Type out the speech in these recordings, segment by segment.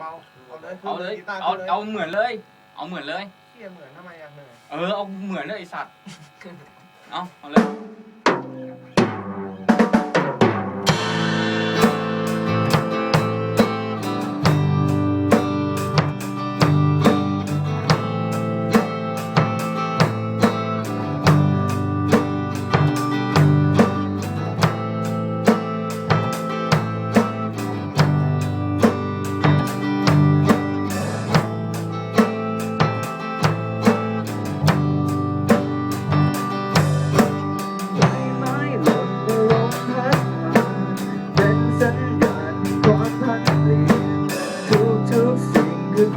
เบาๆเอาเลยเอาเลยกีตร์เอาขึ้นเอาเหมือนเลย เอาเหมือนเลยเชี่ยเหมือนทำไมอะเหนื่อย เออ เอาเหมือนเลยไอสัตว์ เอาเอาเลย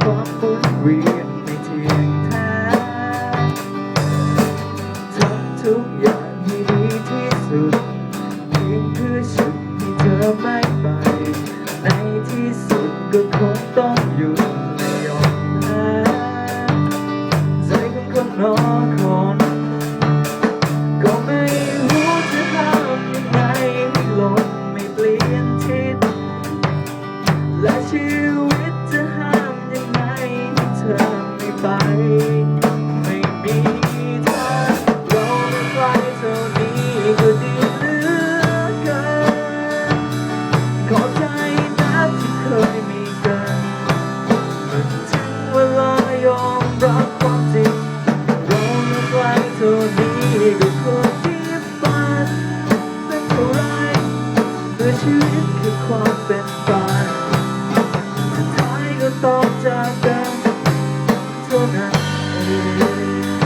คือความหมุนเวียนไม่เที่ยงแท้ทำทุกอย่างให้ดีที่สุดเพียงเพื่อฉันที่เธอไม่ไป ในที่สุดก็คงต้องหยุดไม่ยอมแพ้ใจของคนรอคน ควรที่ฝันเป็นเท่าไรเมื่ชีวิตคือความเป็นฝันสุดท้ายก็ต้องจากกันเท่านั้นเอง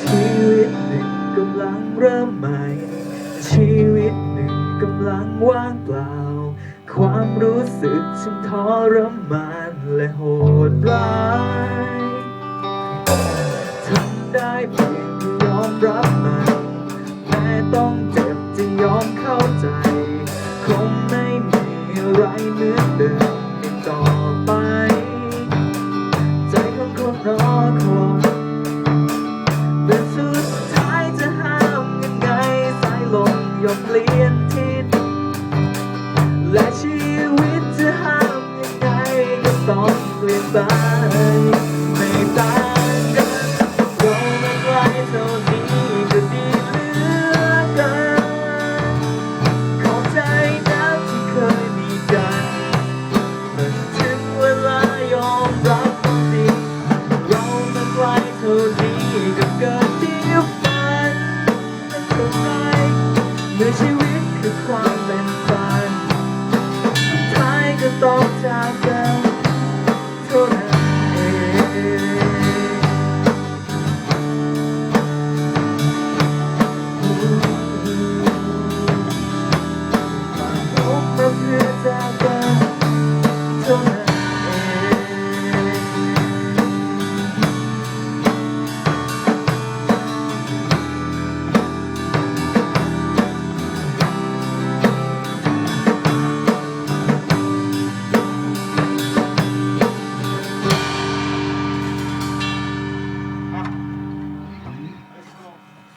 ชีวิตหนึ่งกำลังเริ่มใหม่ ชีวิตหนึ่งกำลังว่างเปล่า ความรู้สึกฉันทรมาน และโหดร้ายทำได้เพียงยอมรับมันแม้ต้องเจ็บจะยอมเข้าใจ คงไม่มีอะไรเหมือนเดิมในตอน ไปไม่ต่างกันเราไม่ไกลเท่านี้ก็ดีเหลือเกินขอบใจนะที่เคยมีกันมันถึงเวลายอมรับความจริงเราไม่ไกลเท่านี้ก็เกิดที่ฝันเป็นเท่าไรเมื่อชีวิตคือความเป็นฝันสุดท้ายก็ต้องจากกัน